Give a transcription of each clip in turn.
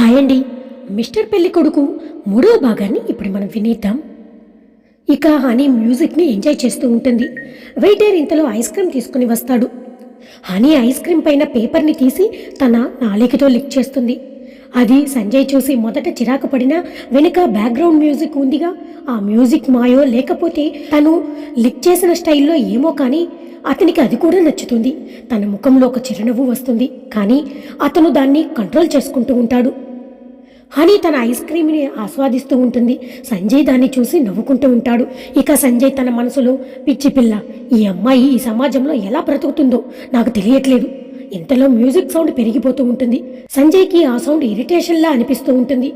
Hi అండి mister పెళ్ళి కొడుకు మూడవ భాగాన్ని ఇప్పుడు మనం వినేద్దాం. ఇక హనీ మ్యూజిక్ని ఎంజాయ్ చేస్తూ ఉంటుంది. వెయిటర్ ఇంతలో ఐస్ క్రీమ్ తీసుకుని వస్తాడు. హనీ ఐస్ క్రీమ్ పైన పేపర్ని తీసి తన నాలికతో లిక్ చేస్తుంది. అది సంజయ్ చూసి మొదట చిరాకు పడినా వెనుక బ్యాక్గ్రౌండ్ మ్యూజిక్ ఉందిగా. ఆ మ్యూజిక్ మాయో లేకపోతే తను లిక్ చేసిన స్టైల్లో ఏమో కానీ అతనికి అది కూడా నచ్చుతుంది. తన ముఖంలో ఒక చిరునవ్వు వస్తుంది. కానీ అతను దాన్ని కంట్రోల్ చేసుకుంటూ ఉంటాడు. హనీ తన ఐస్ క్రీమ్ని ఆస్వాదిస్తూ ఉంటుంది. సంజయ్ దాన్ని చూసి నవ్వుకుంటూ ఉంటాడు. ఇక సంజయ్ తన మనసులో పిచ్చి పిల్ల ఈ అమ్మాయి ఈ సమాజంలో ఎలా బ్రతుకుతుందో నాకు తెలియట్లేదు. ఇంతలో మ్యూజిక్ సౌండ్ పెరిగిపోతూ ఉంటుంది. సంజయ్కి ఆ సౌండ్ ఇరిటేషన్లా అనిపిస్తూ ఉంటుంది.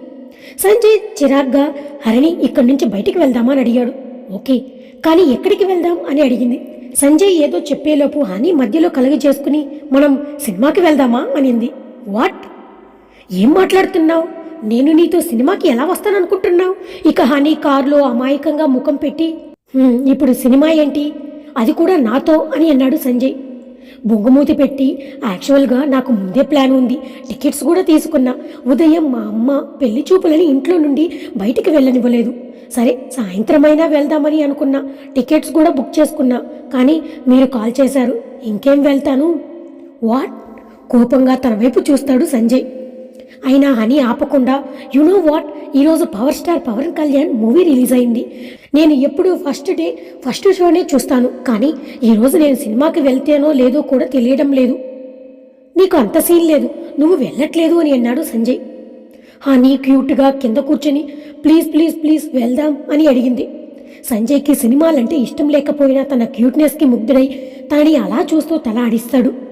సంజయ్ చిరాగ్గా హరిణి ఇక్కడి నుంచి బయటికి వెళ్దామా అని అడిగాడు. ఓకే కానీ ఎక్కడికి వెళ్దాం అని అడిగింది. సంజయ్ ఏదో చెప్పేలోపు హనీ మధ్యలో కలుగ చేసుకుని మనం సినిమాకి వెళ్దామా అనింది. వాట్? ఏం మాట్లాడుతున్నావు? నేను నీతో సినిమాకి ఎలా వస్తాననుకుంటున్నావు? ఇక హనీ కారులో అమాయకంగా ముఖం పెట్టి ఇప్పుడు సినిమా ఏంటి? అది కూడా నాతో అని అన్నాడు సంజయ్. బొంగుమూతి పెట్టి యాక్చువల్గా నాకు ముందే ప్లాన్ ఉంది. టికెట్స్ కూడా తీసుకున్నా. ఉదయం మా అమ్మ పెళ్ళి చూపులని ఇంట్లో నుండి బయటికి వెళ్ళనివ్వలేదు. సరే సాయంత్రమైనా వెళ్దామని అనుకున్నా. టికెట్స్ కూడా బుక్ చేసుకున్నా. కానీ మీరు కాల్ చేశారు. ఇంకేం వెళ్తాను? వాట్? కోపంగా తన వైపు చూస్తాడు సంజయ్. అయినా హనీ ఆపకుండా యు నో వాట్ ఈరోజు power star Pavan Kalyan movie release అయింది. నేను ఎప్పుడు ఫస్ట్ డే ఫస్ట్ షోనే చూస్తాను. కానీ ఈరోజు నేను సినిమాకి వెళ్తేనో లేదో కూడా తెలియడం లేదు. నీకు అంత సీన్ లేదు. నువ్వు వెళ్ళట్లేదు అని అన్నాడు సంజయ్. హనీ క్యూట్గా కింద కూర్చొని ప్లీజ్ ప్లీజ్ ప్లీజ్ వెళ్దాం అని అడిగింది. సంజయ్కి సినిమాలంటే ఇష్టం లేకపోయినా తన క్యూట్నెస్కి ముగ్ధుడై తనని అలా చూస్తూ తల ఆడిస్తాడు.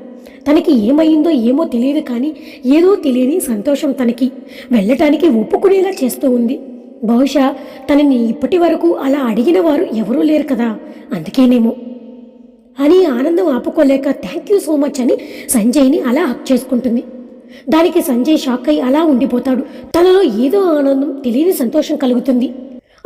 తనకి ఏమైందో ఏమో తెలియదు కానీ ఏదో తెలియని సంతోషం తనకి. వెళ్ళటానికి ఒప్పుకునేలా చేస్తూ ఉంది. బహుశా తనని ఇప్పటి వరకు అలా అడిగిన వారు ఎవరూ లేరు కదా. అందుకేనేమో. అని ఆనందం ఆపుకోలేక థ్యాంక్ యూ సో మచ్ అని సంజయ్ని అలా హక్ చేసుకుంటుంది. దానికి సంజయ్ షాక్ అయి అలా ఉండిపోతాడు. తనలో ఏదో ఆనందం తెలియని సంతోషం కలుగుతుంది.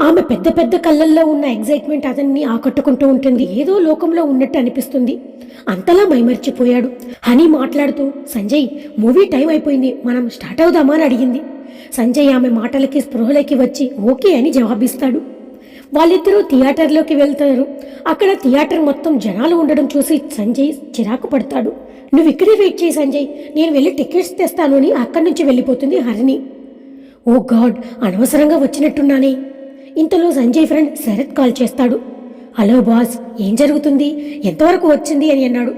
ఆమె పెద్ద పెద్ద కళ్ళల్లో ఉన్న ఎగ్జైట్మెంట్ అతన్ని ఆకట్టుకుంటూ ఉంటుంది. ఏదో లోకంలో ఉన్నట్టు అనిపిస్తుంది. అంతలా మైమర్చిపోయాడు. హనీ మాట్లాడుతూ సంజయ్ మూవీ టైం అయిపోయింది. మనం స్టార్ట్ అవుదామా? అని అడిగింది. సంజయ్ ఆమె మాటలకి స్పృహలోకి వచ్చి ఓకే అని జవాబిస్తాడు. వాళ్ళిద్దరూ థియేటర్లోకి వెళ్తారు. అక్కడ థియేటర్ మొత్తం జనాలు ఉండడం చూసి సంజయ్ చిరాకు పడతాడు. నువ్వు ఇక్కడే వెయిట్ చేయి సంజయ్. నేను వెళ్ళి టికెట్స్ తెస్తాను అని అక్కడి నుంచి వెళ్ళిపోతుంది హరిణి. ఓ గాడ్ అనవసరంగా వచ్చినట్టున్నానే. ఇంతలో సంజయ్ ఫ్రెండ్ శరత్ కాల్ చేస్తాడు. హలో బాస్ ఏం జరుగుతుంది? ఎంతవరకు వచ్చింది? అని అన్నాడు.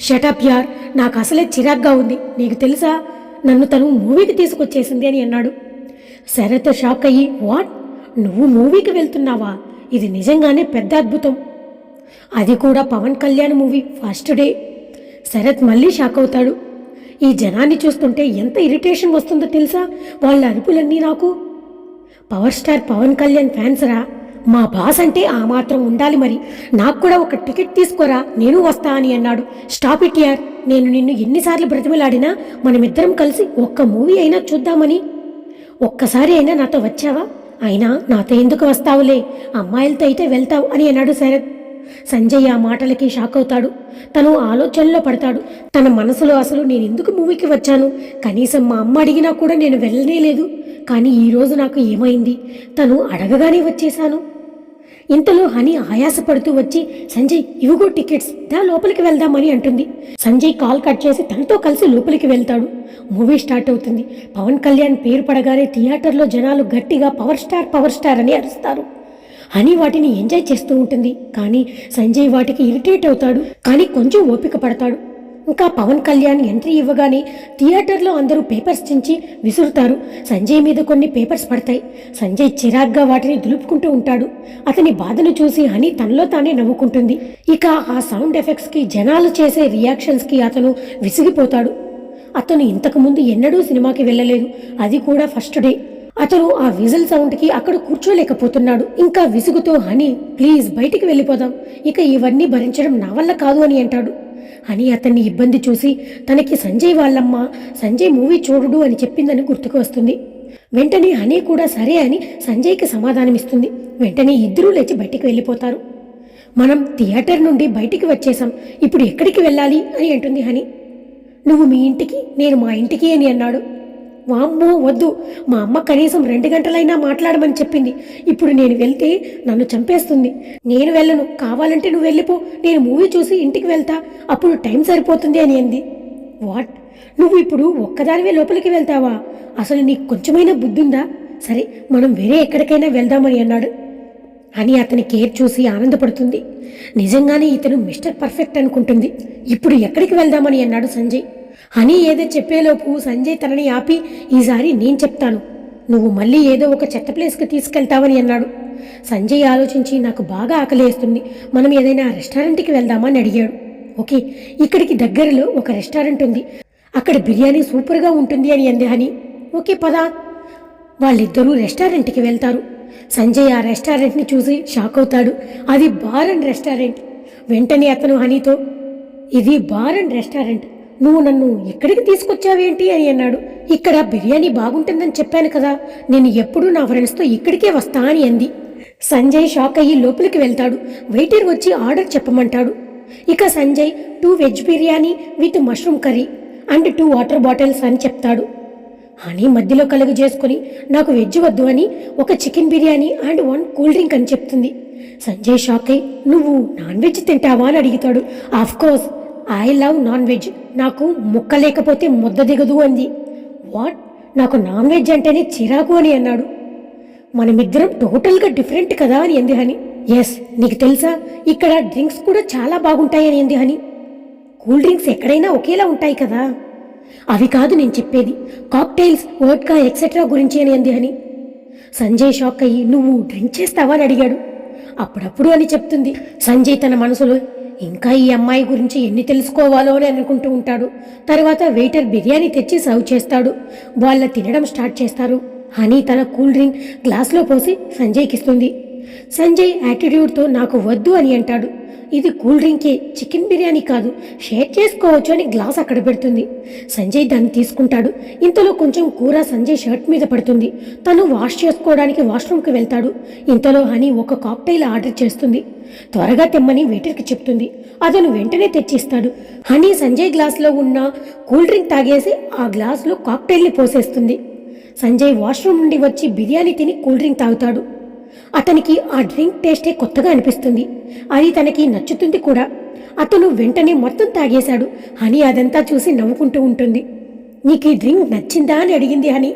షటప్ యార్ నాకు అసలే చిరాగ్గా ఉంది. నీకు తెలుసా? నన్ను తను మూవీకి తీసుకొచ్చేసింది అని అన్నాడు. శరత్ షాక్ అయ్యి వాట్? నువ్వు మూవీకి వెళ్తున్నావా? ఇది నిజంగానే పెద్ద అద్భుతం. అది కూడా Pavan Kalyan movie first day. Sharat మళ్ళీ షాక్ అవుతాడు. ఈ జనాన్ని చూస్తుంటే ఎంత ఇరిటేషన్ వస్తుందో తెలుసా? వాళ్ళ అరుపులన్నీ నాకు power star Pavan Kalyan fans రా. మా బాస్ అంటే ఆ మాత్రం ఉండాలి మరి. నాకు కూడా ఒక టికెట్ తీసుకోరా నేను వస్తా అని అన్నాడు. స్టాప్ ఇట్ యార్ నేను నిన్ను ఎన్నిసార్లు బ్రతిమలాడినా మనమిద్దరం కలిసి ఒక్క మూవీ అయినా చూద్దామని. ఒక్కసారి అయినా నాతో వచ్చావా? అయినా నాతో ఎందుకు వస్తావులే? అమ్మాయిలతో అయితే వెళ్తావు అని అన్నాడు శరత్. సంజయ్ ఆ మాటలకి షాక్ అవుతాడు. తను ఆలోచనలో పడతాడు. తన మనసులో అసలు నేను ఎందుకు మూవీకి వచ్చాను? కనీసం మా అమ్మ అడిగినా కూడా నేను వెళ్ళనే లేదు. కానీ ఈరోజు నాకు ఏమైంది? తను అడగగానే వచ్చేశాను. ఇంతలో హని ఆయాసపడుతూ వచ్చి సంజయ్ ఇవిగో టికెట్స్. దా లోపలికి వెళ్దామని అంటుంది. సంజయ్ కాల్ కట్ చేసి తనతో కలిసి లోపలికి వెళ్తాడు. మూవీ స్టార్ట్ అవుతుంది. పవన్ కళ్యాణ్ పేరు పడగానే థియేటర్లో జనాలు గట్టిగా పవర్ స్టార్ పవర్ స్టార్ అని అరుస్తారు. హని వాటిని ఎంజాయ్ చేస్తూ ఉంటుంది. కానీ సంజయ్ వాటికి ఇరిటేట్ అవుతాడు. కానీ కొంచెం ఓపిక పడతాడు. ఇంకా పవన్ కళ్యాణ్ ఎంట్రీ ఇవ్వగానే థియేటర్లో అందరూ పేపర్స్ చించి విసురుతారు. సంజయ్ మీద కొన్ని పేపర్స్ పడతాయి. సంజయ్ చిరాగ్గా వాటిని దులుపుకుంటూ ఉంటాడు. అతని బాధను చూసి హని తనలో తానే నవ్వుకుంటుంది. ఇక ఆ సౌండ్ ఎఫెక్ట్స్కి జనాలు చేసే రియాక్షన్స్కి అతను విసిగిపోతాడు. అతను ఇంతకుముందు ఎన్నడూ సినిమాకి వెళ్ళలేదు. అది కూడా ఫస్ట్ డే. అతను ఆ విజిల్ సౌండ్కి అక్కడ కూర్చోలేకపోతున్నాడు. ఇంకా విసుగుతో హనీ ప్లీజ్ బయటికి వెళ్ళిపోదాం. ఇక ఇవన్నీ భరించడం నా వల్ల కాదు అని అంటాడు. అని అతన్ని ఇబ్బంది చూసి తనకి సంజయ్ వాళ్ళమ్మ సంజయ్ మూవీ చూడుడు అని చెప్పిందని గుర్తుకు వస్తుంది. వెంటనే హనీ కూడా సరే అని సంజయ్కి సమాధానమిస్తుంది. వెంటనే ఇద్దరూ లేచి బయటికి వెళ్ళిపోతారు. మనం థియేటర్ నుండి బయటికి వచ్చేసాం ఇప్పుడు ఎక్కడికి వెళ్ళాలి అని అంటుంది హనీ. నువ్వు మీ ఇంటికి నేను మా ఇంటికి అని అన్నాడు. వామ్మో వద్దు. మా అమ్మ కనీసం రెండు గంటలైనా మాట్లాడమని చెప్పింది. ఇప్పుడు నేను వెళ్తే నన్ను చంపేస్తుంది. నేను వెళ్ళను. కావాలంటే నువ్వు వెళ్ళిపో. నేను మూవీ చూసి ఇంటికి వెళ్తా. అప్పుడు టైం సరిపోతుంది అని అంది. వాట్? నువ్వు ఇప్పుడు ఒక్కదానివే లోపలికి వెళ్తావా? అసలు నీకు కొంచెమైనా బుద్ధి ఉందా సరే మనం వేరే ఎక్కడికైనా వెళ్దామని అన్నాడు. అని అతని కేర్ చూసి ఆనందపడుతుంది. నిజంగానే ఇతను మిస్టర్ పర్ఫెక్ట్ అనుకుంటుంది. ఇప్పుడు ఎక్కడికి వెళ్దామని అన్నాడు సంజయ్. అని ఏదో చెప్పేలోపు సంజయ్ తనని ఆపి ఈసారి నేను చెప్తాను. నువ్వు మళ్ళీ ఏదో ఒక చెత్త ప్లేస్కి తీసుకెళ్తావని అన్నాడు. సంజయ్ ఆలోచించి నాకు బాగా ఆకలేస్తుంది మనం ఏదైనా రెస్టారెంట్కి వెళ్దామా? అని అడిగాడు. ఓకే ఇక్కడికి దగ్గరలో ఒక రెస్టారెంట్ ఉంది. అక్కడ బిర్యానీ సూపర్గా ఉంటుంది అని అంది హని. ఓకే పదా. వాళ్ళిద్దరూ రెస్టారెంట్కి వెళ్తారు. సంజయ్ ఆ రెస్టారెంట్ని చూసి షాక్ అవుతాడు. అది బార్ అండ్ రెస్టారెంట్. వెంటనే అతను హనీతో ఇది బార్ అండ్ రెస్టారెంట్. నువ్వు నన్ను ఎక్కడికి తీసుకొచ్చావేంటి అని అన్నాడు. ఇక్కడ బిర్యానీ బాగుంటుందని చెప్పాను కదా నేను ఎప్పుడూ నా ఫ్రెండ్స్తో ఇక్కడికే వస్తా అని అంది. సంజయ్ షాక్ అయ్యి లోపలికి వెళ్తాడు. వెయిటర్ వచ్చి ఆర్డర్ చెప్పమంటాడు. ఇక Sanjay two veg biryani with mushroom curry and two water bottles అని చెప్తాడు. అని మధ్యలో కలుగు చేసుకుని నాకు వెజ్ వద్దు అని ఒక chicken biryani and one cool drink అని చెప్తుంది. సంజయ్ షాక్ అయి నువ్వు నాన్ వెజ్ తింటావా? అని అడుగుతాడు. Course I love non veg నాకు ముక్క లేకపోతే ముద్ద దిగదు అంది. వాట్? నాకు నాన్ వెజ్ అంటేనే చిరాకు అని అన్నాడు. మనమిద్దరం టోటల్గా డిఫరెంట్ కదా అని అంది హని. ఎస్ నీకు తెలుసా? ఇక్కడ డ్రింక్స్ కూడా చాలా బాగుంటాయి అని అంది హని. కూల్ డ్రింక్స్ ఎక్కడైనా ఒకేలా ఉంటాయి కదా? అవి కాదు నేను చెప్పేది. కాక్టైల్స్ వోడ్కా ఎక్సెట్రా గురించి అని అంది హని. సంజయ్ షాక్ అయ్యి నువ్వు డ్రింక్ చేస్తావా? అని అడిగాడు. అప్పుడప్పుడు అని చెప్తుంది. సంజయ్ తన మనసులో ఇంకా ఈ అమ్మాయి గురించి ఎన్ని తెలుసుకోవాలో అని అనుకుంటూ ఉంటాడు. తర్వాత వెయిటర్ బిర్యానీ తెచ్చి సర్వ్ చేస్తాడు. వాళ్ళ తినడం స్టార్ట్ చేస్తారు. హనీ తన కూల్ డ్రింక్ గ్లాస్లో పోసి సంజయ్కిస్తుంది. సంజయ్ యాటిట్యూడ్తో నాకు వద్దు అని అంటాడు. ఇది కూల్ డ్రింకే చికెన్ బిర్యానీ కాదు. షేర్ చేసుకోవచ్చు అని గ్లాస్ అక్కడ పెడుతుంది. సంజయ్ దాన్ని తీసుకుంటాడు. ఇంతలో కొంచెం కూర సంజయ్ షర్ట్ మీద పడుతుంది. తను వాష్ చేసుకోవడానికి వాష్రూమ్కి వెళ్తాడు. ఇంతలో హనీ ఒక కాక్టైల్ ఆర్డర్ చేస్తుంది. త్వరగా తెమ్మని వెయిటర్కి చెప్తుంది. అతను వెంటనే తెచ్చిస్తాడు. హనీ సంజయ్ గ్లాస్లో ఉన్న కూల్ డ్రింక్ తాగేసి ఆ గ్లాస్లో కాక్టైల్ని పోసేస్తుంది. సంజయ్ వాష్రూమ్ నుండి వచ్చి బిర్యానీ తిని కూల్ డ్రింక్ తాగుతాడు. అతనికి ఆ డ్రింక్ టేస్టే కొత్తగా అనిపిస్తుంది. అది తనకి నచ్చుతుంది కూడా. అతను వెంటనే మొత్తం తాగేశాడు. హనీ అదంతా చూసి నవ్వుకుంటూ ఉంటుంది. నీకు ఈ డ్రింక్ నచ్చిందా అని అడిగింది హనీ.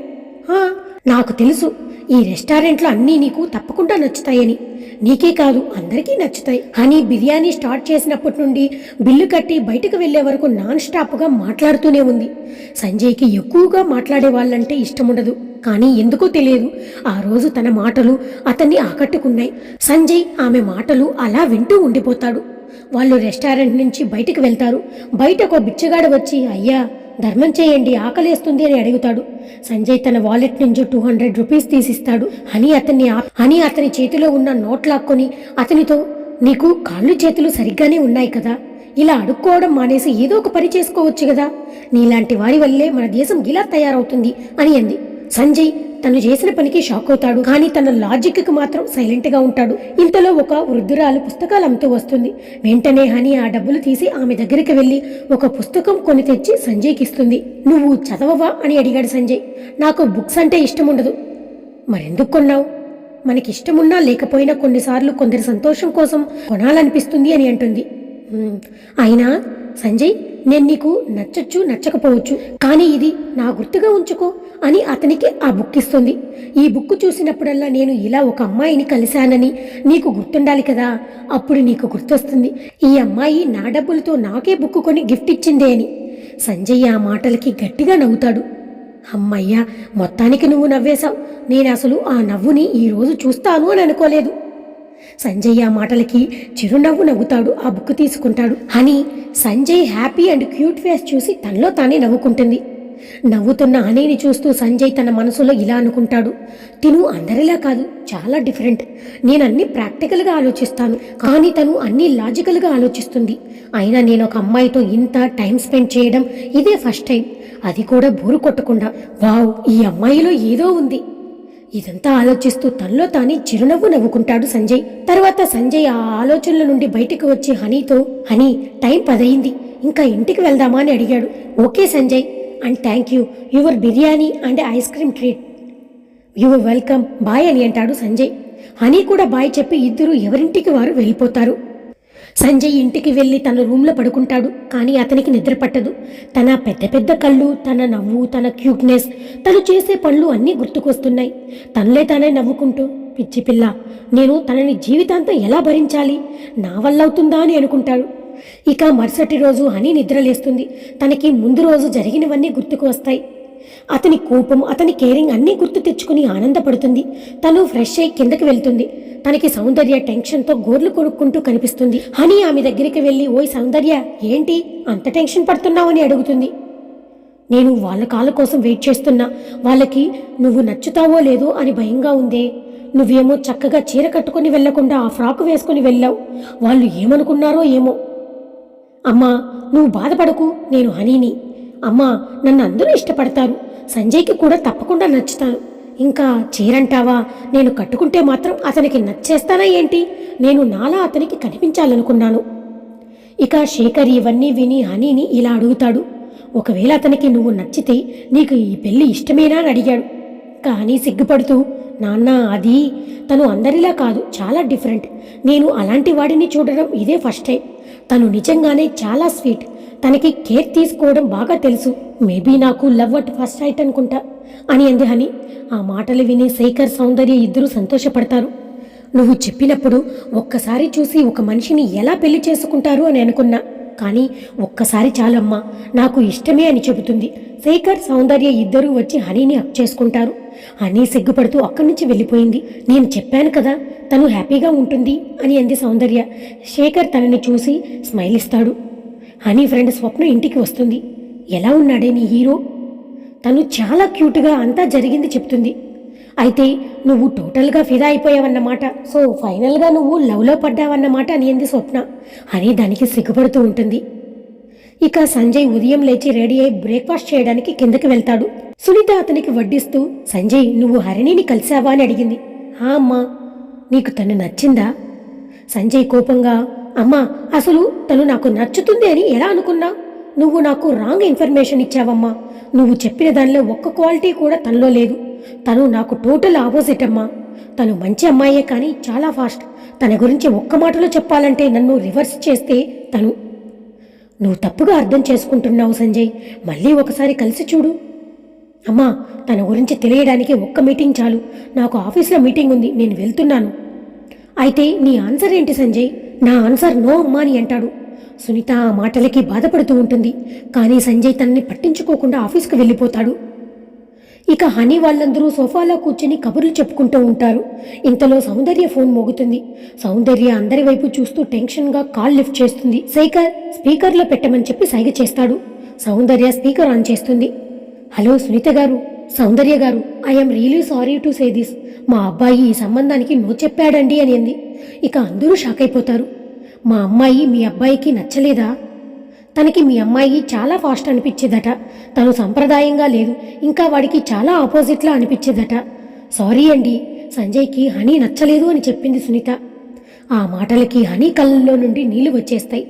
నాకు తెలుసు. ఈ రెస్టారెంట్లో అన్నీ నీకు తప్పకుండా నచ్చుతాయని. నీకే కాదు అందరికీ నచ్చుతాయి. అని బిర్యానీ స్టార్ట్ చేసినప్పటి నుండి బిల్లు కట్టి బయటకు వెళ్ళే వరకు నాన్ స్టాప్గా మాట్లాడుతూనే ఉంది. సంజయ్కి ఎక్కువగా మాట్లాడే వాళ్ళంటే ఇష్టం ఉండదు కానీ ఎందుకో తెలియదు. ఆ రోజు తన మాటలు అతన్ని ఆకట్టుకున్నాయి. సంజయ్ ఆమె మాటలు అలా వింటూ ఉండిపోతాడు. వాళ్ళు రెస్టారెంట్ నుంచి బయటకు వెళ్తారు. బయట ఒక బిచ్చగాడు వచ్చి అయ్యా ధర్మం చేయండి ఆకలేస్తుంది అని అడుగుతాడు. సంజయ్ తన వాలెట్ నుంచి టూ హండ్రెడ్ రూపీస్ తీసిస్తాడు. అని అతన్ని అని అతని చేతిలో ఉన్న నోట్ లాక్కొని అతనితో నీకు కాళ్ళు చేతులు సరిగ్గానే ఉన్నాయి కదా? ఇలా అడుక్కోవడం మానేసి ఏదో ఒక పని చేసుకోవచ్చు కదా? నీలాంటి వారి వల్లే మన దేశం ఇలా తయారవుతుంది అని అంది. సంజయ్ తను చేసిన పనికి షాక్ అవుతాడు. కానీ తన లాజిక్కి మాత్రం సైలెంట్గా ఉంటాడు. ఇంతలో ఒక వృద్ధురాలు పుస్తకాలు అమ్ముతూ వస్తుంది. వెంటనే హని ఆ డబ్బులు తీసి ఆమె దగ్గరికి వెళ్ళి ఒక పుస్తకం కొని తెచ్చి సంజయ్కి ఇస్తుంది. నువ్వు చదవవా? అని అడిగాడు సంజయ్. నాకు బుక్స్ అంటే ఇష్టం ఉండదు. మరెందుకు కొన్నావు? మనకి ఇష్టమున్నా లేకపోయినా కొన్నిసార్లు కొందరి సంతోషం కోసం కొనాలనిపిస్తుంది అని అంటుంది. అయినా సంజయ్ నేను నీకు నచ్చచ్చు నచ్చకపోవచ్చు. కానీ ఇది నా గుర్తుగా ఉంచుకో. అని అతనికి ఆ బుక్ ఇస్తుంది. ఈ బుక్ చూసినప్పుడల్లా నేను ఇలా ఒక అమ్మాయిని కలిశానని నీకు గుర్తుండాలి కదా? అప్పుడు నీకు గుర్తొస్తుంది. ఈ అమ్మాయి నా డబ్బులతో నాకే బుక్ కొని గిఫ్ట్ ఇచ్చిందే అని. సంజయ్ ఆ మాటలకి గట్టిగా నవ్వుతాడు. అమ్మయ్యా మొత్తానికి నువ్వు నవ్వేశావు. నేను అసలు ఆ నవ్వుని ఈరోజు చూస్తాను అని అనుకోలేదు. సంజయ్ ఆ మాటలకి చిరునవ్వు నవ్వుతాడు ఆ బుక్ తీసుకుంటాడు. అని Sanjay happy and cute face చూసి తనలో తానే నవ్వుకుంటుంది. నవ్వుతున్న అనేని చూస్తూ సంజయ్ తన మనసులో ఇలా అనుకుంటాడు. తిను అందరిలా కాదు చాలా డిఫరెంట్. నేను అన్ని ప్రాక్టికల్గా ఆలోచిస్తాను కానీ తను అన్ని లాజికల్గా ఆలోచిస్తుంది. అయినా నేను ఒక అమ్మాయితో ఇంత టైం స్పెండ్ చేయడం ఇదే ఫస్ట్ టైం. అది కూడా బోరు కొట్టకుండా వావ్ ఈ అమ్మాయిలో ఏదో ఉంది. ఇదంతా ఆలోచిస్తూ తనలో తానే చిరునవ్వు నవ్వుకుంటాడు సంజయ్. తర్వాత సంజయ్ ఆ ఆలోచనల నుండి బయటకు వచ్చి హనీతో హనీ టైం పదయింది ఇంకా ఇంటికి వెళ్దామా? అని అడిగాడు. Okay Sanjay. And thank you your biryani and ice cream treat you're welcome boy అని అంటాడు సంజయ్. హనీ కూడా బాయ్ చెప్పి ఇద్దరు ఎవరింటికి వారు వెళ్ళిపోతారు. సంజయ్ ఇంటికి వెళ్ళి తన రూమ్లో పడుకుంటాడు. కానీ అతనికి నిద్ర పట్టదు. తన పెద్ద పెద్ద కళ్ళు తన నవ్వు తన క్యూట్నెస్ తను చేసే పనులు అన్నీ గుర్తుకొస్తున్నాయి. తనలే తానే నవ్వుకుంటూ పిచ్చి పిల్ల నేను తనని జీవితాంతం ఎలా భరించాలి? నా వల్ల అవుతుందా? అని అనుకుంటాడు. ఇక మరుసటి రోజు హనీ నిద్రలేస్తుంది. తనకి ముందు రోజు జరిగినవన్నీ గుర్తుకు వస్తాయి. అతని కోపం అతని కేరింగ్ అన్నీ గుర్తు తెచ్చుకుని ఆనందపడుతుంది. తను ఫ్రెష్ అయి కిందకి వెళ్తుంది. తనకి సౌందర్య టెన్షన్తో గోర్లు కొనుక్కుంటూ కనిపిస్తుంది. హని ఆమె దగ్గరికి వెళ్ళి ఓయ్ సౌందర్య ఏంటి? అంత టెన్షన్ పడుతున్నావు? అని అడుగుతుంది. నేను వాళ్ళ కాళ్ళ కోసం వెయిట్ చేస్తున్నా. వాళ్ళకి నువ్వు నచ్చుతావో లేదో అని భయంగా ఉందే. నువ్వేమో చక్కగా చీర కట్టుకొని వెళ్ళకుండా ఆ ఫ్రాక్ వేసుకుని వెళ్ళావు. వాళ్ళు ఏమనుకున్నారో ఏమో. అమ్మా నువ్వు బాధపడకు నేను హనీని. అమ్మా నన్ను అందరూ ఇష్టపడతారు. సంజయ్కి కూడా తప్పకుండా నచ్చుతాను ఇంకా చీరంటావా? నేను కట్టుకుంటే మాత్రం అతనికి నచ్చేస్తానా ఏంటి? నేను నాలా అతనికి కనిపించాలనుకున్నాను. ఇక శేఖర్ ఇవన్నీ విని హనీని ఇలా అడుగుతాడు. ఒకవేళ అతనికి నువ్వు నచ్చితే నీకు ఈ పెళ్ళి ఇష్టమేనా అని అడిగాడు. కానీ సిగ్గుపడుతూ నాన్న అది తను అందరిలా కాదు చాలా డిఫరెంట్. నేను అలాంటి వాడిని చూడడం ఇదే ఫస్ట్ టైం. తను నిజంగానే చాలా స్వీట్. తనకి కేర్ తీసుకోవడం బాగా తెలుసు. మేబీ నాకు లవ్ అట్ ఫస్ట్ సైట్ అనుకుంటా అని అంది హని. ఆ మాటలు విని శేఖర్ సౌందర్య ఇద్దరూ సంతోషపడతారు. నువ్వు చెప్పినప్పుడు ఒక్కసారి చూసి ఒక మనిషిని ఎలా పెళ్ళి చేసుకుంటారు అని అనుకున్నా. కానీ ఒక్కసారి చాలమ్మా నాకు ఇష్టమే అని చెబుతుంది. శేఖర్ సౌందర్య ఇద్దరూ వచ్చి హనీని అప్ చేసుకుంటారు. హనీ సిగ్గుపడుతూ అక్కడి నుంచి వెళ్ళిపోయింది. నేను చెప్పాను కదా తను హ్యాపీగా ఉంటుంది అని అంది సౌందర్య. శేఖర్ తనని చూసి స్మైల్ ఇస్తాడు. హనీ ఫ్రెండ్ స్వప్న ఇంటికి వస్తుంది. ఎలా ఉన్నాడే నీ హీరో? తను చాలా క్యూట్గా అంతా జరిగింది చెప్తుంది. అయితే నువ్వు టోటల్గా ఫిదా అయిపోయావన్నమాట. సో ఫైనల్గా నువ్వు లవ్లో పడ్డావన్నమాట అని అంది స్వప్న. అని దానికి సిగ్గుపడుతూ ఉంటుంది. ఇక సంజయ్ ఉదయం లేచి రెడీ అయి బ్రేక్ఫాస్ట్ చేయడానికి కిందకి వెళ్తాడు. సునీత అతనికి వడ్డిస్తూ సంజయ్ నువ్వు హరిణిని కలిసావా? అని అడిగింది. ఆ అమ్మా నీకు తను నచ్చిందా? సంజయ్ కోపంగా అమ్మా అసలు తను నాకు నచ్చుతుంది అని ఎలా అనుకున్నా? నువ్వు నాకు రాంగ్ ఇన్ఫర్మేషన్ ఇచ్చావమ్మా. నువ్వు చెప్పిన దానిలో ఒక్క క్వాలిటీ కూడా తనలో లేదు. తను నాకు టోటల్ ఆపోజిట్ అమ్మా. తను మంచి అమ్మాయే కానీ చాలా ఫాస్ట్. తన గురించి ఒక్క మాటలో చెప్పాలంటే నన్ను రివర్స్ చేస్తే తను. నువ్వు తప్పుగా అర్థం చేసుకుంటున్నావు సంజయ్. మళ్ళీ ఒకసారి కలిసి చూడు. అమ్మా తన గురించి తెలియడానికి ఒక్క మీటింగ్ చాలు. నాకు ఆఫీస్లో మీటింగ్ ఉంది నేను వెళ్తున్నాను. అయితే నీ ఆన్సర్ ఏంటి సంజయ్? నా ఆన్సర్ నో అమ్మా అని అంటాడు. సునీత ఆ మాటలకి బాధపడుతూ ఉంటుంది. కానీ సంజయ్ తనని పట్టించుకోకుండా ఆఫీస్కి వెళ్ళిపోతాడు. ఇక హనీ వాళ్ళందరూ సోఫాలో కూర్చొని కబుర్లు చెప్పుకుంటూ ఉంటారు. ఇంతలో సౌందర్య ఫోన్ మోగుతుంది. సౌందర్య అందరి వైపు చూస్తూ టెన్షన్గా కాల్ లిఫ్ట్ చేస్తుంది. శేఖర్ స్పీకర్లో పెట్టమని చెప్పి సైగ చేస్తాడు. సౌందర్య స్పీకర్ ఆన్ చేస్తుంది. Hello Sunitha garu Soundarya garu I'm really sorry to say this. మా అబ్బాయి ఈ సంబంధానికి నో చెప్పాడండి అని అంది. ఇక అందరూ షాక్ అయిపోతారు. మా అమ్మాయి మీ అబ్బాయికి నచ్చలేదా? తనకి మీ అమ్మాయి చాలా ఫాస్ట్ అనిపించేదట. తను సంప్రదాయంగా లేదు ఇంకా వాడికి చాలా ఆపోజిట్లా అనిపించేదట. సారీ అండి సంజయ్కి హనీ నచ్చలేదు అని చెప్పింది సునీత. ఆ మాటలకి హనీ కళ్ళల్లో నుండి నీళ్ళు వచ్చేస్తాయి.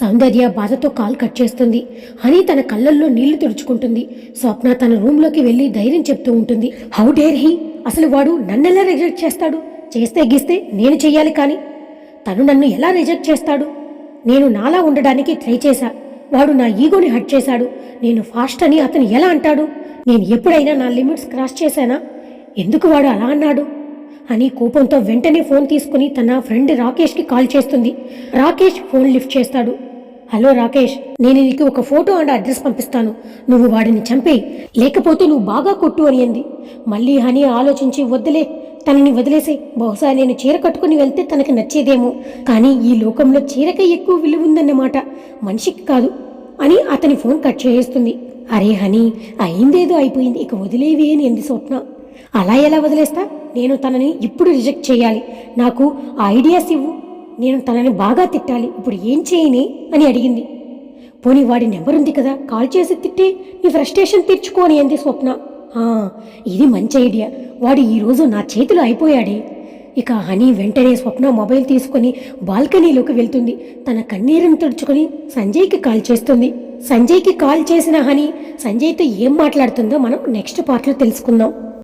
సౌందర్య బాధతో కాల్ కట్ చేస్తుంది. హనీ తన కళ్ళల్లో నీళ్ళు తుడుచుకుంటుంది. స్వప్న తన రూమ్లోకి వెళ్ళి ధైర్యం చెప్తూ ఉంటుంది. How dare he? అసలు వాడు నన్నెలా రిజెక్ట్ చేస్తాడు? చేస్తే గీస్తే నేను చెయ్యాలి కానీ తను నన్ను ఎలా రిజెక్ట్ చేస్తాడు? నేను నాలా ఉండడానికి ట్రై చేశా. వాడు నా ఈగోని హట్ చేశాడు. నేను ఫాస్ట్ అని అతను ఎలా అంటాడు? నేను ఎప్పుడైనా నా లిమిట్స్ క్రాస్ చేశానా? ఎందుకు వాడు అలా అన్నాడు? అని కోపంతో వెంటనే ఫోన్ తీసుకుని తన ఫ్రెండ్ రాకేష్కి కాల్ చేస్తుంది. రాకేష్ ఫోన్ లిఫ్ట్ చేస్తాడు. హలో రాకేష్ నేను నీకు ఒక ఫోటో అండ్ అడ్రస్ పంపిస్తాను. నువ్వు వాడిని చంపేయి. లేకపోతే నువ్వు బాగా కొట్టు అని అంది. మళ్ళీ హనీ ఆలోచించి వద్దులే. తనని వదిలేసే బహుశా నేను చీర కట్టుకుని వెళ్తే తనకి నచ్చేదేమో. కానీ ఈ లోకంలో చీరకే ఎక్కువ విలువ ఉందన్నమాట. మనిషికి కాదు. అని అతని ఫోన్ కట్ చేసేస్తుంది అరే హనీ అయిందేదో అయిపోయింది. ఇక వదిలేవి అని ఎందు స్వప్న. అలా ఎలా వదిలేస్తా? నేను తనని ఇప్పుడు రిజెక్ట్ చేయాలి. నాకు ఆ ఐడియాస్ ఇవ్వు. నేను తనని బాగా తిట్టాలి. ఇప్పుడు ఏం చేయని? అని అడిగింది. పోనీ వాడి నెంబర్ ఉంది కదా. కాల్ చేసి తిట్టి నీ ఫ్రస్ట్రేషన్ తీర్చుకోని అంది స్వప్న. ఇది మంచి ఐడియా. వాడు ఈరోజు నా చేతిలో అయిపోయాడే. ఇక హనీ వెంటనే స్వప్న మొబైల్ తీసుకొని బాల్కనీలోకి వెళ్తుంది. తన కన్నీరును తుడుచుకొని సంజయ్కి కాల్ చేస్తుంది. సంజయ్కి కాల్ చేసిన హనీ సంజయ్తో ఏం మాట్లాడుతుందో మనం నెక్స్ట్ పార్ట్లో తెలుసుకుందాం.